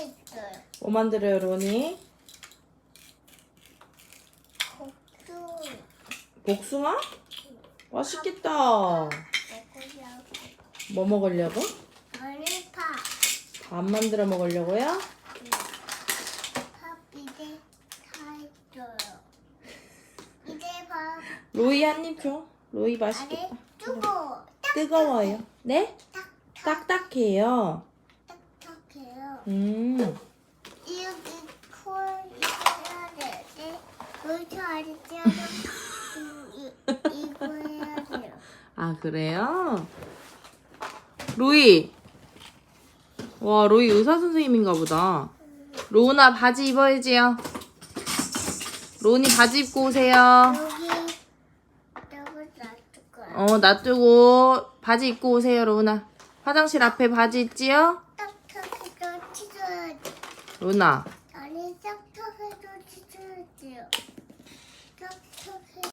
있어요. 뭐 만들어요, 로니? 고추 복숭아? 맛있겠다. 먹으려고. 뭐 먹으려고? 어린파. 밥 만들어 먹으려고요? 밥 이제 다 있어요. 이제 밥 로이 한 입 줘. 로이 안에 맛있겠다. 뜨거. 뜨거워요. 네? 딱 딱딱해요. 음. 콜안 이거 해야 돼요. 아, 그래요? 로이. 와, 로이 의사 선생님인가 보다. 로우나 바지 입어야지요. 로운이 바지 입고 오세요. 여기 너무 놔둘 거야. 어, 놔두고 바지 입고 오세요, 로우나. 화장실 앞에 바지 있지요? 찢어야지. 로우나. 아니 딱딱해도 찢어야지요. 딱딱해.